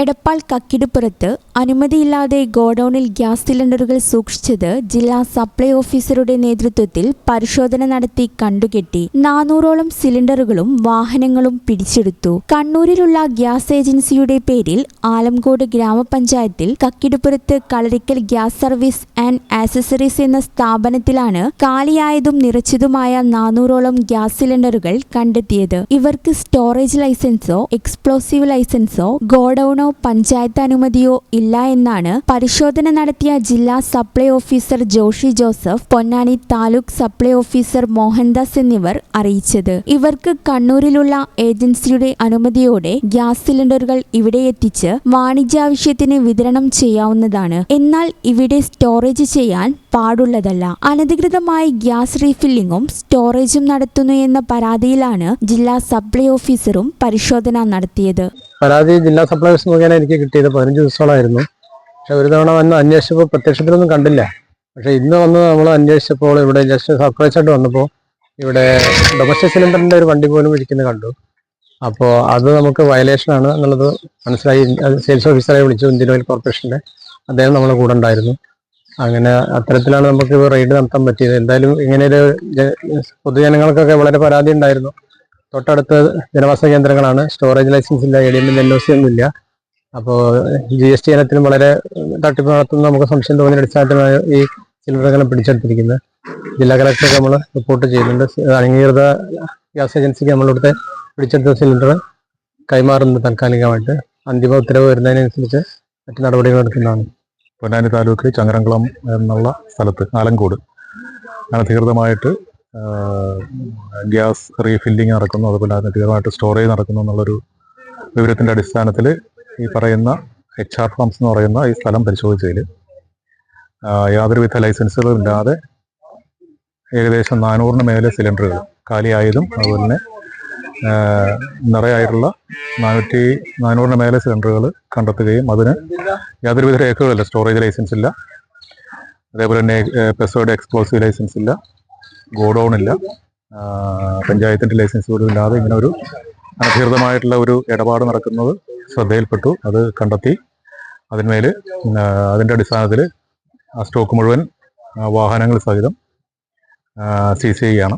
എടപ്പാൾ കക്കിടിപ്പുറത്ത് അനുമതിയില്ലാതെ ഗോഡൌണിൽ ഗ്യാസ് സിലിണ്ടറുകൾ സൂക്ഷിച്ചത് ജില്ലാ സപ്ലൈ ഓഫീസറുടെ നേതൃത്വത്തിൽ പരിശോധന നടത്തി കണ്ടുകെട്ടി. നാനൂറോളം സിലിണ്ടറുകളും വാഹനങ്ങളും പിടിച്ചെടുത്തു. കണ്ണൂരിലുള്ള ഗ്യാസ് ഏജൻസിയുടെ പേരിൽ ആലംകോട് ഗ്രാമപഞ്ചായത്തിൽ കക്കിടിപ്പുറത്ത് Kalarikkal gas service and accessories എന്ന സ്ഥാപനത്തിലാണ് കാലിയായതും നിറച്ചതുമായ നാനൂറോളം ഗ്യാസ് സിലിണ്ടറുകൾ കണ്ടെത്തിയത്. ഇവർക്ക് സ്റ്റോറേജ് ലൈസൻസോ എക്സ്പ്ലോസീവ് ലൈസൻസോ ഗോഡൌണോ പഞ്ചായത്ത് അനുമതിയോ ഇല്ല എന്നാണ് പരിശോധന നടത്തിയ ജില്ലാ supply officer Joshi Joseph Ponnani taluk supply officer Mohandas എന്നിവർ അറിയിച്ചത്. ഇവർക്ക് കണ്ണൂരിലുള്ള ഏജൻസിയുടെ അനുമതിയോടെ ഗ്യാസ് സിലിണ്ടറുകൾ ഇവിടെ എത്തിച്ച് വാണിജ്യാവശ്യത്തിന് വിതരണം ചെയ്യാവുന്നതാണ്. എന്നാൽ ഇവിടെ സ്റ്റോറേജ് ചെയ്യാൻ പാടുള്ളതല്ല. അനധികൃതമായി ഗ്യാസ് റീഫില്ലിങ്ങും സ്റ്റോറേജും നടത്തുന്നു എന്ന പരാതിയിലാണ് ജില്ലാ സപ്ലൈ ഓഫീസറും പരിശോധന നടത്തിയത്. പരാതി ജില്ലാ സപ്ലൈസ് മുഖേന എനിക്ക് കിട്ടിയത് പതിനഞ്ച് ദിവസങ്ങളായിരുന്നു പക്ഷെ ഒരു തവണ വന്ന് അന്വേഷിച്ചപ്പോൾ പ്രത്യക്ഷത്തിലൊന്നും കണ്ടില്ല. പക്ഷെ ഇന്ന് വന്ന് നമ്മൾ അന്വേഷിച്ചപ്പോൾ ഇവിടെ ജസ്റ്റ് സർപ്രൈസ് ആയിട്ട് വന്നപ്പോൾ ഇവിടെ ഡൊമസ്റ്റിക് സിലിണ്ടറിന്റെ ഒരു വണ്ടി പോലും ഇരിക്കുന്നത് കണ്ടു. അപ്പോൾ അത് നമുക്ക് വയലേഷൻ ആണ് എന്നുള്ളത് മനസ്സിലായി. സെയിൽസ് ഓഫീസറെ വിളിച്ചു ഇന്ത്യൻ കോർപ്പറേഷന്റെ അദ്ദേഹം നമ്മളെ കൂടെ ഉണ്ടായിരുന്നു. അങ്ങനെ അത്തരത്തിലാണ് നമുക്ക് റെയ്ഡ് നടത്താൻ പറ്റിയത്. എന്തായാലും ഇങ്ങനെ ഒരു പൊതുജനങ്ങൾക്കൊക്കെ വളരെ പരാതി ഉണ്ടായിരുന്നു. തൊട്ടടുത്ത് ജനവാസ കേന്ദ്രങ്ങളാണ്. സ്റ്റോറേജ് ലൈസൻസ് ഇല്ല എ ഡി എമ്മിൽ എൻ ഒ സി ഒന്നും ഇല്ല. അപ്പോൾ ജി എസ് ടി ഇനത്തിലും വളരെ തട്ടിപ്പ് നടത്തുന്ന നമുക്ക് സംശയം തോന്നിയ അടിസ്ഥാനത്തിലാണ് ഈ സിലിണ്ടറുകളെ പിടിച്ചെടുത്തിരിക്കുന്നത്. ജില്ലാ കലക്ടർക്ക് നമ്മൾ റിപ്പോർട്ട് ചെയ്യുന്നുണ്ട്. അംഗീകൃത ഗ്യാസ് ഏജൻസിക്ക് നമ്മളിവിടുത്തെ പിടിച്ചെടുത്ത സിലിണ്ടർ കൈമാറുന്നത് താൽക്കാലികമായിട്ട്. അന്തിമ ഉത്തരവ് വരുന്നതിനനുസരിച്ച് മറ്റു നടപടികൾ എടുക്കുന്നതാണ്. പൊന്നാനി താലൂക്ക് ചങ്ങരംകുളം എന്നുള്ള സ്ഥലത്ത് ആലങ്കോട്. അനധികൃതമായിട്ട് ഗ്യാസ് റീഫില്ലിംഗ് നടക്കുന്നു. അതുപോലെ അധികമായിട്ട് സ്റ്റോറേജ് നടക്കുന്നു എന്നുള്ളൊരു വിവരത്തിന്റെ അടിസ്ഥാനത്തിൽ ഈ പറയുന്ന എച്ച് ആർ ഫാംസ് എന്ന് പറയുന്ന ഈ സ്ഥലം പരിശോധിച്ചതിൽ യാതൊരുവിധ ലൈസൻസുകളും ഇല്ലാതെ ഏകദേശം നാനൂറിന് മേലെ സിലിണ്ടറുകൾ കാലിയായതും അതുപോലെ തന്നെ നിറയായിട്ടുള്ള നാനൂറ്റി നാനൂറിന് മേലെ സിലിണ്ടറുകൾ കണ്ടെത്തുകയും അതിന് യാതൊരുവിധ രേഖകളില്ല സ്റ്റോറേജ് ലൈസൻസ് ഇല്ല. അതേപോലെ തന്നെ പെസോയുടെ എക്സ്പ്ലോസീവ് ലൈസൻസ് ഇല്ല. ഗോഡൗൺ ഇല്ല പഞ്ചായത്തിന്റെ പഞ്ചായത്തിന്റെ ലൈസൻസ് പോലും ഇല്ലാതെ ഇങ്ങനെ ഒരു അനധികൃതമായിട്ടുള്ള ഒരു ഇടപാട് നടക്കുന്നത് ശ്രദ്ധയിൽപ്പെട്ടു. അത് കണ്ടെത്തി. അതിന്മേൽ അതിന്റെ അതിന്റെ അടിസ്ഥാനത്തിൽ ആ സ്റ്റോക്ക് മുഴുവൻ വാഹനങ്ങൾ സഹിതം സീസ് ചെയ്യുകയാണ്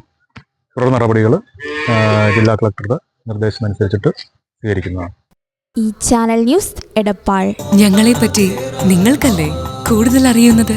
തുടർ നടപടികൾ ജില്ലാ കളക്ടറുടെ നിർദ്ദേശം അനുസരിച്ചിട്ട് സ്വീകരിക്കുന്നതാണ്. ഈ ചാനൽ ന്യൂസ് എടപ്പാൾ. ഞങ്ങളെ പറ്റി നിങ്ങൾക്കല്ലേ കൂടുതൽ അറിയുന്നത്?